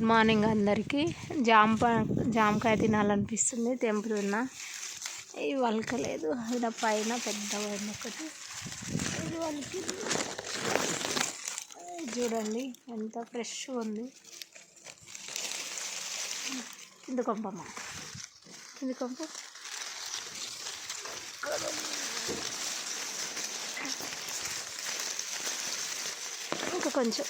Good morning అందరికీ. జామ జామకాయ తినాలనిపిస్తుంది తెంపుతున్నా ఇది వలకలేదు ఇక్కడ పైన పెద్ద ఒకటి. ఇది వలికి. చూడండి ఎంత ఫ్రెష్ ఉంది. కింద కొంపమ్మ. కింద కొంప. ఇంకా కొంచెం.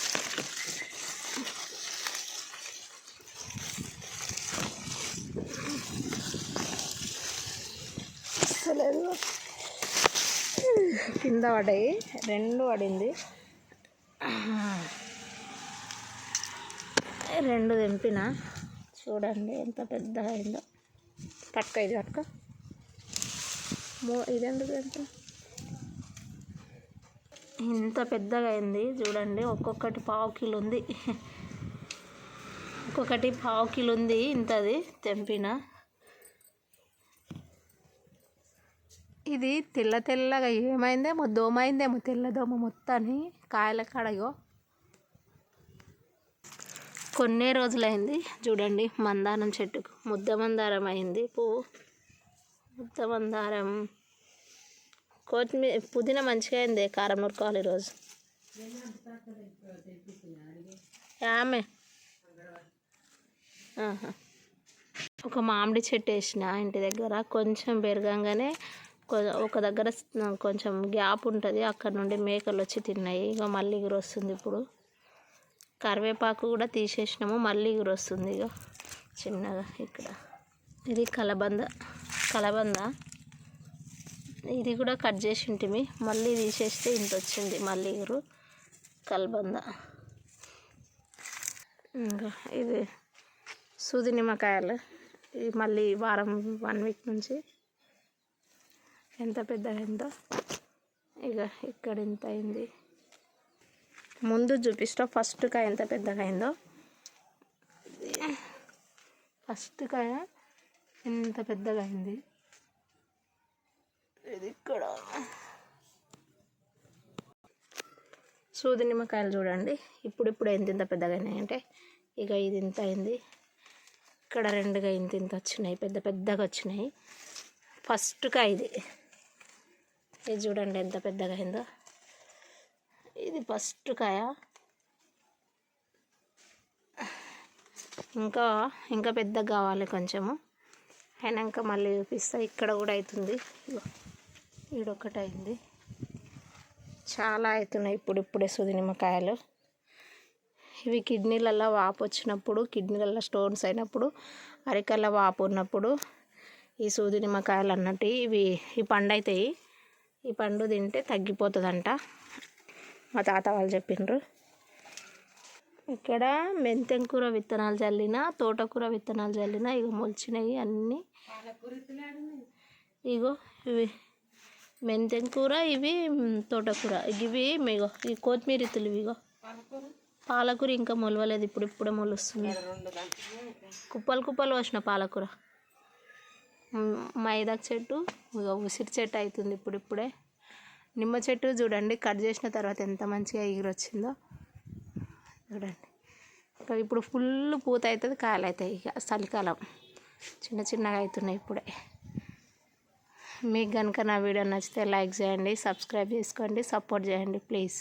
అసలేదు కింద పడ్డాయి. రెండు పడింది. రెండు తెంపిన. చూడండి ఎంత పెద్దగా అయిందో. పక్క ఇది పక్క మో ఇది ఎందుకు తెంపిన? ఇంత పెద్దగా అయింది. చూడండి ఒక్కొక్కటి పావు కిలో ఉంది. ఒక్కొక్కటి పావు కిలో ఉంది. ఇంతది తెంపిన. ఇది తెల్ల తెల్లగా ఏమైందేమో దోమ అయిందేమో తెల్ల దోమ మొత్తాన్ని కాయల కాడగో కొన్ని రోజులైంది చూడండి మందారం చెట్టుకు. ముద్ద మందారం అయింది పువ్వు ముద్ద మందారం. కొత్తిమీర పుదీనా మంచిగా అయింది కారం నూరుకోవాలి ఈరోజు. ఆమె ఒక మామిడి చెట్టు వేసిన ఇంటి దగ్గర కొంచెం పెరగంగానే ఒక దగ్గర కొంచెం గ్యాప్ ఉంటుంది. అక్కడ నుండి మేకలు వచ్చి తిన్నాయి. ఇక మళ్ళీ ఎగురు వస్తుంది ఇప్పుడు. కరివేపాకు కూడా తీసేసినాము. మళ్ళీ ఎగురు వస్తుంది ఇక చిన్నగా ఇక్కడ. ఇది కలబంద కలబంద. ఇది కూడా కట్ చేసి ఉంటుంది మళ్ళీ తీసేస్తే ఇంత వచ్చింది. మళ్ళీ ఎగురు. కలబంద. ఇంకా ఇది సూది నిమ్మకాయలు. ఇది మళ్ళీ వారం వన్ వీక్ నుంచి ఎంత పెద్దగా ఎంత ఇక ఇక్కడ ఎంత అయింది? ముందు చూపిస్తా. ఫస్ట్ కాయ ఎంత పెద్దగా అయిందో ఫస్ట్ కాయ ఎంత పెద్దగా అయింది ఇది ఇక్కడ. సూది నిమ్మకాయలు చూడండి. ఇప్పుడు ఇప్పుడు ఎంత ఇంత పెద్దగా అయినాయంటే ఇక ఇది ఇంత అయింది. ఇక్కడ రెండుగా ఇంత ఇంత వచ్చినాయి. పెద్ద పెద్దగా వచ్చినాయి. ఫస్ట్ కాయ ఇది. ఇది చూడండి ఎంత పెద్దగా అయిందో. ఇది ఫస్ట్ కాయ. ఇంకా ఇంకా పెద్దగా కావాలి కొంచెము. అయినాక మళ్ళీ చూపిస్తా. ఇక్కడ కూడా అవుతుంది. ఇగో అయింది. చాలా అవుతున్నాయి ఇప్పుడు ఇప్పుడే సుదినిమ్మకాయలు. ఇవి కిడ్నీలలో వాపు వచ్చినప్పుడు కిడ్నీలలో స్టోన్స్ అయినప్పుడు అరికల వాపు ఉన్నప్పుడు ఈ సూది నిమ్మకాయలు అన్నట్టు ఇవి ఈ పండు అవుతాయి ఈ పండు తింటే తగ్గిపోతుందంట. మా తాత వాళ్ళు చెప్పిండ్రు ఇక్కడ మెంతెం కూర విత్తనాలు చల్లిన తోటకూర విత్తనాలు చల్లిన ఇగో మొలిచినాయి అన్నీ. ఇగో ఇవి మెంతెం కూర ఇవి తోటకూర. ఇవి ఇగో ఈ కొత్తిమీర ఇత్తులు ఇవి ఇగో. పాలకూర ఇంకా మొలవలేదు ఇప్పుడు ఇప్పుడే మొలుస్తుంది కుప్పలు కుప్పలు వచ్చిన పాలకూర. మైదా చెట్టు ఉసిరి చెట్టు అవుతుంది ఇప్పుడు ఇప్పుడే నిమ్మ చెట్టు చూడండి కట్ చేసిన తర్వాత ఎంత మంచిగా ఎగిరొచ్చిందో. చూడండి. ఇప్పుడు ఫుల్ పూత అవుతుంది కాయలు అవుతాయి ఇక చలికాలం. చిన్న చిన్నగా అవుతున్నాయి ఇప్పుడే. మీకు కనుక నా వీడియో నచ్చితే లైక్ చేయండి సబ్స్క్రైబ్ చేసుకోండి సపోర్ట్ చేయండి ప్లీజ్